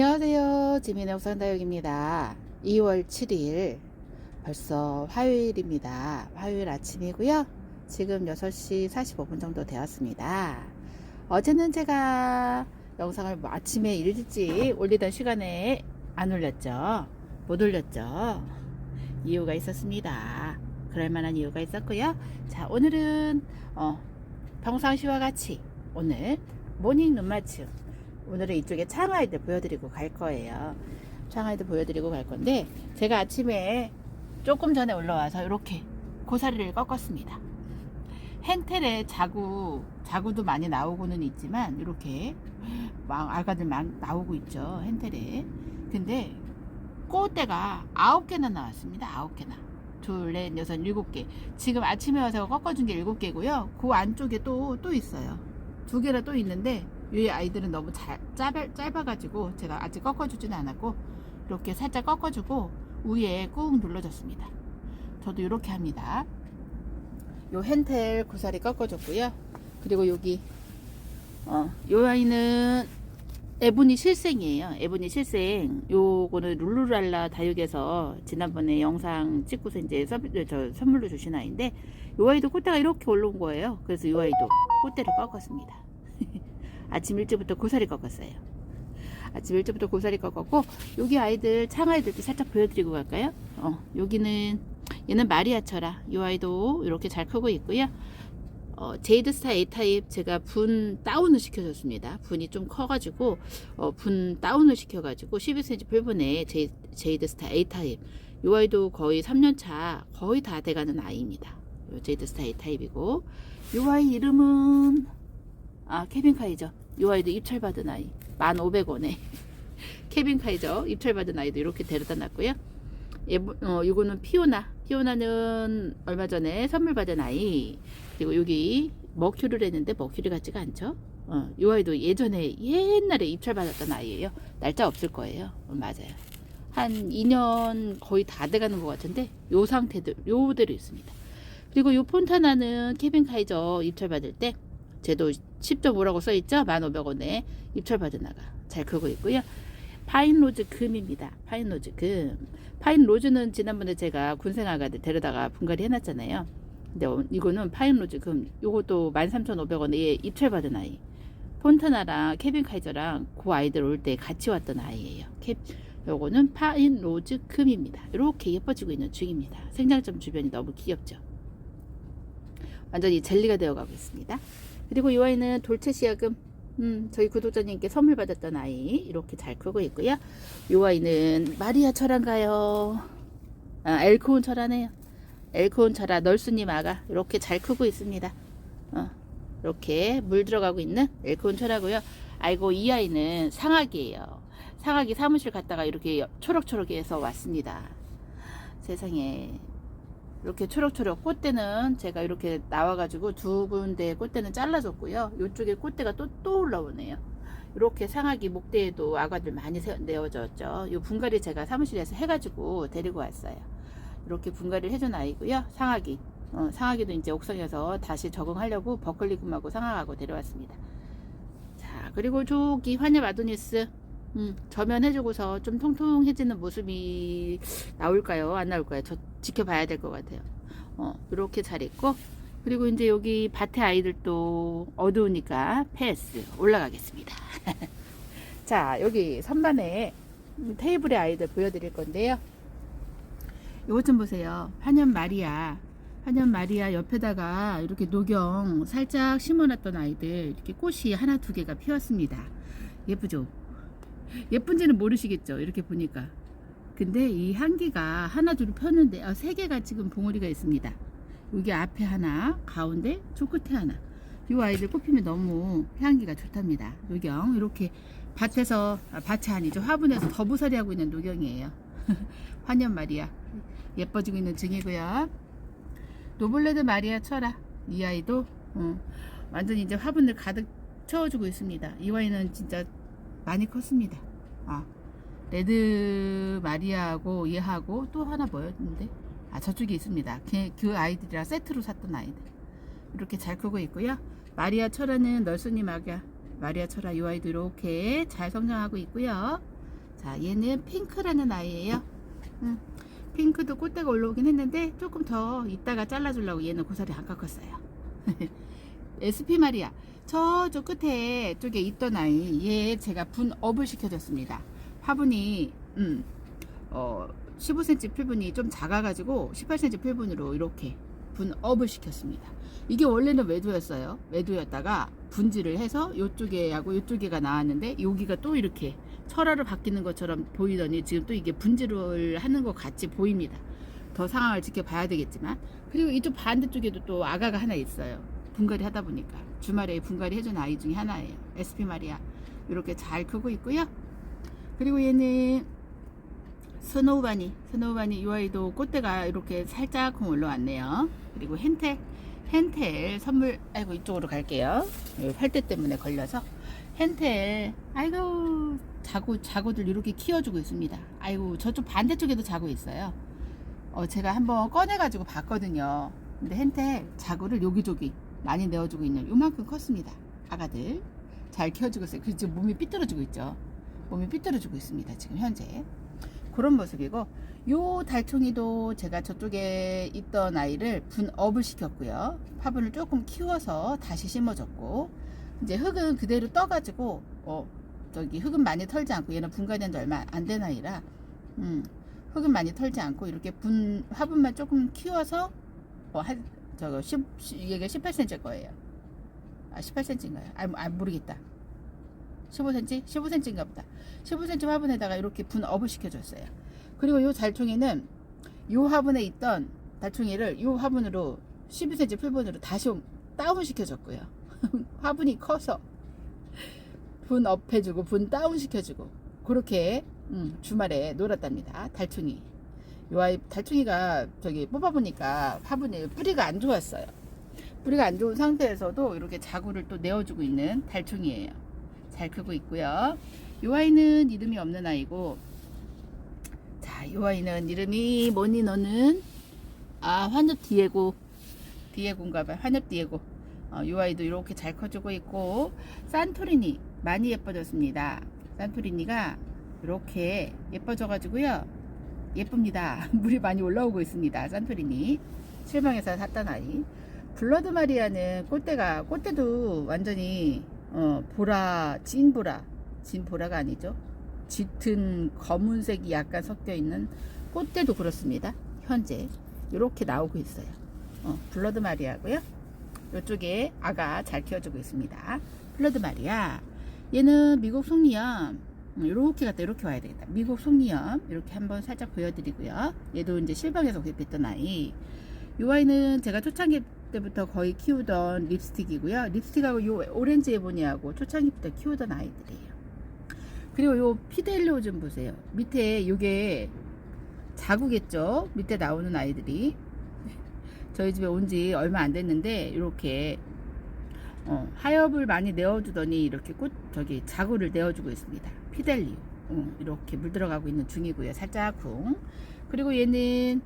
안녕하세요. 지민의 옥상다육입니다. 2월 7일 벌써 화요일입니다. 화요일 아침이고요. 지금 6시 45분 정도 되었습니다. 어제는 제가 영상을 뭐 아침에 일찍 올리던 시간에 안 올렸죠. 못 올렸죠. 이유가 있었습니다. 그럴 만한 이유가 있었고요. 자, 오늘은 어, 평상시와 같이 오늘 모닝 눈맞춤 오늘은 이쪽에 창아이들 보여드리고 갈 거예요. 창아이들 보여드리고 갈 건데 제가 아침에 조금 전에 올라와서 이렇게 고사리를 꺾었습니다. hen텔에 자구 자구도 많이 나오고는 있지만 이렇게 막 알가들 막 나오고 있죠 hen텔에. 근데 꽃대가 아홉 개나 나왔습니다. 아홉 개나. 둘, 넷, 여섯, 일곱 개. 지금 아침에 와서 꺾어준 게 일곱 개고요. 그 안쪽에 또, 또 있어요. 두 개나 또 있는데, 이 아이들은 너무 잘, 짧아, 짧아가지고, 제가 아직 꺾어주지는 않았고, 이렇게 살짝 꺾어주고, 위에 꾹 눌러줬습니다. 저도 이렇게 합니다. 요 hen텔 고사리 꺾어줬고요. 그리고 여기, 어, 요 아이는 에보니 실생이에요. 에보니 실생. 요거는 룰루랄라 다육에서 지난번에 영상 찍고서 이제 서, 저 선물로 주신 아이인데 요 아이도 꽃대가 이렇게 올라온 거예요. 그래서 요 아이도 꽃대를 꺾었습니다. 아침 일찍부터 고사리 꺾었어요. 아침 일찍부터 고사리 꺾었고 여기 아이들 창 아이들도 살짝 보여드리고 갈까요? 어, 여기는 얘는 마리아처라. 요 아이도 이렇게 잘 크고 있고요. 어, 제이드스타 A타입 제가 분 다운을 시켜줬습니다. 분이 좀 커가지고 어, 분 다운을 시켜가지고 12cm 풀분에 제이, 제이드스타 A타입 이 아이도 거의 3년차 거의 다 돼가는 아이입니다. 요 제이드스타 A타입이고 이 아이 이름은 아 케빈 카이저 이 아이도 입찰받은 아이 1,500원에 케빈 카이저 입찰받은 아이도 이렇게 데려다 놨고요. 예, 어, 이거는 피오나 피오나는 얼마 전에 선물 받은 아이 그리고 여기 머큐리를 했는데 머큐리 같지가 않죠. 어, 이 아이도 예전에 옛날에 입찰 받았던 아이예요. 날짜 없을 거예요. 어, 맞아요. 한 2년 거의 다 돼가는 것 같은데 요 상태들 요대로 있습니다. 그리고 요 폰타나는 케빈 카이저 입찰 받을 때 제도 10.5라고 써 있죠. 1,500원에 입찰 받은 아가 잘 크고 있고요. 파인로즈 금입니다. 파인로즈 금. 파인로즈는 지난번에 제가 군생아가들 데려다가 분갈이 해놨잖아요. 근데 어, 이거는 파인로즈 금. 요것도 13,500원에 입찰 받은 아이. 폰타나랑 케빈 카이저랑 그 아이들 올 때 같이 왔던 아이예요. 케, 요거는 파인로즈 금입니다. 이렇게 예뻐지고 있는 중입니다. 생장점 주변이 너무 귀엽죠. 완전히 젤리가 되어가고 있습니다. 그리고 이 아이는 돌체시아금 음, 저희 구독자님께 선물 받았던 아이 이렇게 잘 크고 있고요. 이 아이는 마리아 철한가요? 아, 엘코온 철하네요. 엘코온 철아 널수님 아가 이렇게 잘 크고 있습니다. 어, 이렇게 물 들어가고 있는 엘코온 철하고요. 아이고 이 아이는 상악이에요. 상악이 사무실 갔다가 이렇게 초록초록해서 왔습니다. 세상에 이렇게 초록초록 꽃대는 제가 이렇게 나와가지고 두 군데 꽃대는 잘라줬고요. 이쪽에 꽃대가 또, 또 올라오네요. 이렇게 상하기 목대에도 아가들 많이 세- 내어졌죠. 이 분갈이 제가 사무실에서 해가지고 데리고 왔어요. 이렇게 분갈이를 해준 아이고요. 상하기. 어, 상하기도 이제 옥상에서 다시 적응하려고 버클리금하고 상하하고 데려왔습니다. 자, 그리고 저기 환엽 아도니스. 음, 저면해주고서 좀 통통해지는 모습이 나올까요? 안 나올까요? 저 지켜봐야 될 것 같아요. 어, 이렇게 잘 있고 그리고 이제 여기 밭에 아이들도 어두우니까 패스 올라가겠습니다. 자, 여기 선반에 테이블에 아이들 보여드릴 건데요. 이것 좀 보세요. 한연 마리아. 한연 마리아 옆에다가 이렇게 녹용 살짝 심어놨던 아이들 이렇게 꽃이 하나 두 개가 피었습니다. 예쁘죠? 예쁜지는 모르시겠죠? 이렇게 보니까. 근데 이 향기가 하나 둘 폈는데 어, 세 개가 지금 봉오리가 있습니다. 여기 앞에 하나, 가운데, 저 끝에 하나. 이 아이들 꽃피면 너무 향기가 좋답니다. 녹경 이렇게 밭에서 아, 밭이 아니죠 화분에서 더부살이 하고 있는 녹경이에요. 환연 마리아 예뻐지고 있는 중이고요. 노블레드 마리아 철아 이 아이도 어, 완전히 이제 화분을 가득 채워주고 있습니다. 이 아이는 진짜 많이 컸습니다. 아, 레드 마리아하고 얘하고 또 하나 뭐였는데? 아, 저쪽에 있습니다. 걔, 그 아이들이랑 세트로 샀던 아이들. 이렇게 잘 크고 있고요. 마리아 철아는 널스님 아가 마리아 철아 이 아이도 이렇게 잘 성장하고 있고요. 자, 얘는 핑크라는 아이예요. 음, 핑크도 꽃대가 올라오긴 했는데 조금 더 이따가 잘라주려고 얘는 고사리 안 깎았어요. SP 마리아 저쪽 끝에 쪽에 있던 아이 얘 제가 분업을 시켜줬습니다. 화분이 음, 어, 15cm 필분이 좀 작아가지고 18cm 필분으로 이렇게 분업을 시켰습니다. 이게 원래는 외도였어요. 외도였다가 분지를 해서 이쪽에 하고 이쪽에가 나왔는데 여기가 또 이렇게 철화로 바뀌는 것처럼 보이더니 지금 또 이게 분지를 하는 것 같이 보입니다. 더 상황을 지켜봐야 되겠지만 그리고 이쪽 반대쪽에도 또 아가가 하나 있어요. 분갈이 하다 보니까 주말에 분갈이 해준 아이 중에 하나예요. SP 마리아 이렇게 잘 크고 있고요. 그리고 얘는 스노우바니 스노우바니 이 아이도 꽃대가 이렇게 살짝 올라왔네요. 그리고 헨텔 헨텔 선물 아이고 이쪽으로 갈게요. 팔대 때문에 걸려서 헨텔 아이고 자구 자구들 이렇게 키워주고 있습니다. 아이고 저쪽 반대쪽에도 자구 있어요. 어 제가 한번 꺼내가지고 봤거든요. 근데 헨텔 자구를 여기저기 많이 내어주고 있는 요만큼 컸습니다. 아가들 잘 키워주고 있어요. 그리고 지금 몸이 삐뚤어지고 있죠. 몸이 삐뚤어지고 있습니다. 지금 현재 그런 모습이고 요 달총이도 제가 저쪽에 있던 아이를 분업을 시켰고요. 화분을 조금 키워서 다시 심어줬고 이제 흙은 그대로 떠가지고 어 저기 흙은 많이 털지 않고 얘는 분갈이한 지 얼마 안 된 아이라 음 흙은 많이 털지 않고 이렇게 분 화분만 조금 키워서 어 한 저거 10 이게 18cm 거예요. 아 18cm인가요? 아, 아 모르겠다. 15cm? 15cm인가 보다. 15cm 화분에다가 이렇게 분 업을 시켜줬어요. 그리고 요 달총이는 요 화분에 있던 달총이를 요 화분으로 12cm 풀분으로 다시 다운 시켜줬고요. 화분이 커서 분 업 해주고 분 다운 시켜주고 그렇게 음, 주말에 놀았답니다. 달총이. 요 아이 달총이가 저기 뽑아보니까 화분에 뿌리가 안 좋았어요. 뿌리가 안 좋은 상태에서도 이렇게 자구를 또 내어주고 있는 달총이에요. 잘 크고 있고요. 요 아이는 이름이 없는 아이고 자, 요 아이는 이름이 뭐니 너는 아 환엽 디에고 디에고인가 봐요. 환엽 디에고 어, 요 아이도 이렇게 잘 커지고 있고 산토리니 많이 예뻐졌습니다. 산토리니가 이렇게 예뻐져 가지고요. 예쁩니다. 물이 많이 올라오고 있습니다. 산토리니 실망해서 샀던 아이. 블러드 마리아는 꽃대가 꽃대도 완전히 어, 보라 진 보라 진 보라가 아니죠. 짙은 검은색이 약간 섞여 있는 꽃대도 그렇습니다. 현재 이렇게 나오고 있어요. 어, 블러드 마리아고요. 이쪽에 아가 잘 키워주고 있습니다. 블러드 마리아. 얘는 미국 송리염. 이렇게 갖다 이렇게 와야 되겠다. 미국 송리염 이렇게 한번 살짝 보여드리고요. 얘도 이제 실방에서 구입했던 아이. 이 아이는 제가 초창기 때부터 거의 키우던 립스틱이고요. 립스틱하고 요 오렌지 에보니하고 초창기 부터 키우던 아이들이에요. 그리고 요 피델리오 좀 보세요. 밑에 요게 자구겠죠? 밑에 나오는 아이들이 저희 집에 온 지 얼마 안 됐는데 이렇게 어, 하엽을 많이 내어주더니 이렇게 꽃 저기 자구를 내어주고 있습니다. 피델리오 어, 이렇게 물 들어가고 있는 중이고요. 살짝 쿵 그리고 얘는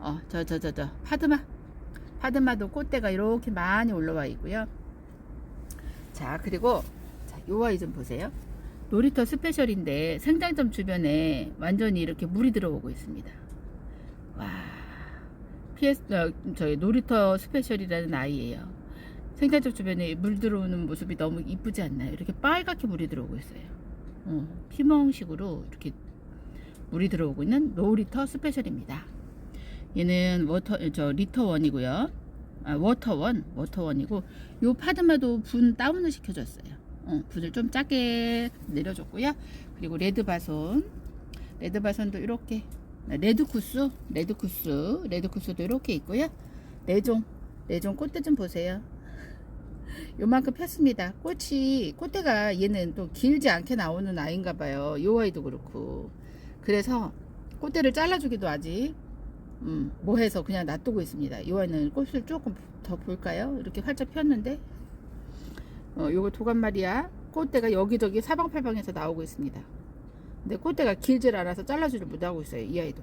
어 저 저 저 저 파드마 파드마도 꽃대가 이렇게 많이 올라와 있고요. 자 그리고 자, 요 아이 좀 보세요. 놀이터 스페셜인데 생장점 주변에 완전히 이렇게 물이 들어오고 있습니다. 와 PS 어, 저희 놀이터 스페셜이라는 아이예요. 생장점 주변에 물 들어오는 모습이 너무 이쁘지 않나요? 이렇게 빨갛게 물이 들어오고 있어요. 어, 피멍식으로 이렇게 물이 들어오고 있는 놀이터 스페셜입니다. 얘는 워터 저 리터 원이고요. 아, 워터 원, 워터 원이고 요 파드마도 분 다운을 시켜줬어요. 어, 분을 좀 작게 내려줬고요. 그리고 레드 바손, 레드 바손도 이렇게 레드 쿠스, 레드 쿠스, 레드 쿠스도 이렇게 있고요. 네종, 네종 꽃대 좀 보세요. 요만큼 폈습니다. 꽃이 꽃대가 얘는 또 길지 않게 나오는 아이인가 봐요. 요 아이도 그렇고. 그래서 꽃대를 잘라주기도 아직 음, 뭐 해서 그냥 놔두고 있습니다. 이 아이는 꽃을 조금 더 볼까요? 이렇게 활짝 폈는데 어, 요거 도감마리아 꽃대가 여기저기 사방팔방에서 나오고 있습니다. 근데 꽃대가 길질 않아서 잘라주지 못하고 있어요. 이 아이도.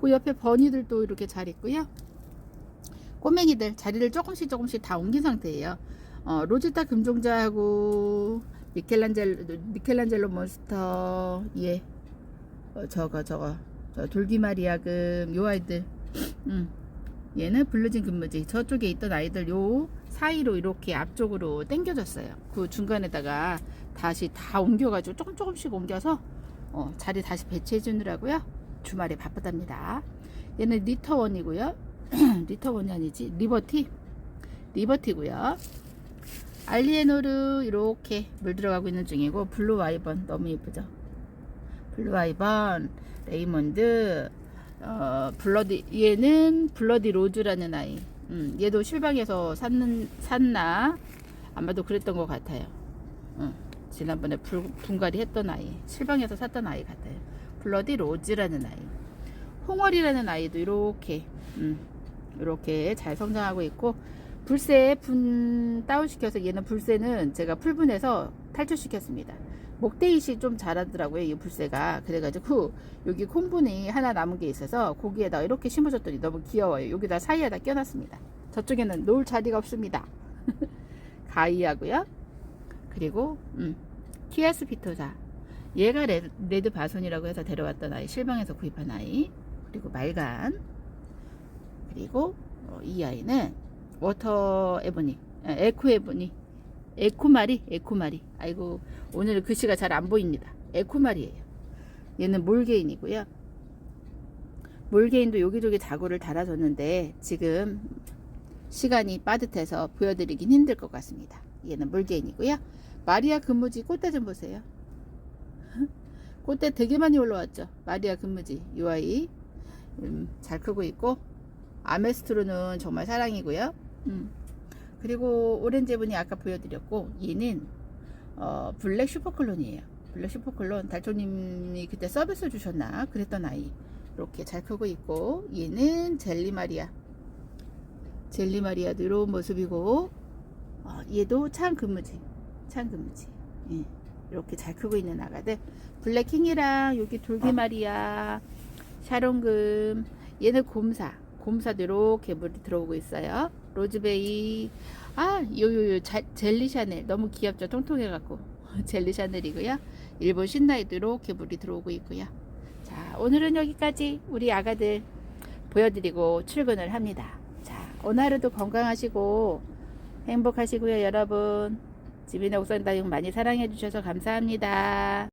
그 옆에 버니들도 이렇게 잘 있고요. 꼬맹이들 자리를 조금씩 조금씩 다 옮긴 상태예요. 어, 로지타 금종자하고 미켈란젤로 미켈란젤로 몬스터 예. 어, 저거 저거. 저 돌기마리아금 요 아이들. 음. 얘는 블루진 근무지. 저쪽에 있던 아이들 요 사이로 이렇게 앞쪽으로 당겨졌어요. 그 중간에다가 다시 다 옮겨가지고 조금 조금씩 옮겨서 어, 자리 다시 배치해 주느라고요. 주말에 바쁘답니다. 얘는 리터원이고요 리터원이 아니지? 리버티? 리버티고요. 알리에노르 이렇게 물 들어가고 있는 중이고 블루 와이번 너무 예쁘죠? 블루 와이번 레이몬드 어, 블러디 얘는 블러디 로즈라는 아이. 음, 얘도 실방에서 샀는, 샀나? 아마도 그랬던 것 같아요. 음, 지난번에 불, 분갈이 했던 아이 실방에서 샀던 아이 같아요. 블러디 로즈라는 아이. 홍월이라는 아이도 이렇게 음, 이렇게 잘 성장하고 있고 불새 분 다운시켜서 얘는 불새는 제가 풀분해서 탈출시켰습니다. 목대잇이 좀 자라더라고요. 이 불새가. 그래가지고 여기 콩분이 하나 남은 게 있어서 거기에다 이렇게 심어줬더니 너무 귀여워요. 여기다 사이에다 껴놨습니다. 저쪽에는 놓을 자리가 없습니다. 가이하고요. 그리고 음, 키아스 피토사. 얘가 레드, 레드 바손이라고 해서 데려왔던 아이. 실방에서 구입한 아이. 그리고 말간. 그리고 어, 이 아이는 워터 에보니, 아, 에코 에보니, 에코마리, 에코마리. 아이고 오늘 글씨가 잘 안 보입니다. 에코마리예요. 얘는 몰게인이고요. 몰게인도 여기저기 자구를 달아줬는데 지금 시간이 빠듯해서 보여드리긴 힘들 것 같습니다. 얘는 몰게인이고요. 마리아 근무지 꽃대 좀 보세요. 꽃대 되게 많이 올라왔죠. 마리아 근무지 이 아이 음, 잘 크고 있고 아메스트로는 정말 사랑이고요. 음. 그리고 오렌지 분이 아까 보여드렸고 얘는 어, 블랙 슈퍼클론이에요. 블랙 슈퍼클론 달조님이 그때 서비스 주셨나 그랬던 아이 이렇게 잘 크고 있고 얘는 젤리 마리아 젤리 마리아도 이런 모습이고 어, 얘도 참 근무지 예. 이렇게 잘 크고 있는 아가들 블랙킹이랑 여기 돌기 마리아 샤론금 얘는 곰사 이렇게 물이 들어오고 있어요. 로즈베이 아 요요요. 젤리 샤넬. 너무 귀엽죠? 통통해 갖고. 젤리 샤넬이고요. 일본 신나이도 이렇게 물이 들어오고 있고요. 자 오늘은 여기까지 우리 아가들 보여드리고 출근을 합니다. 자 오늘 하루도 건강하시고 행복하시고요 여러분. 집이나 옥상 다육 많이 사랑해 주셔서 감사합니다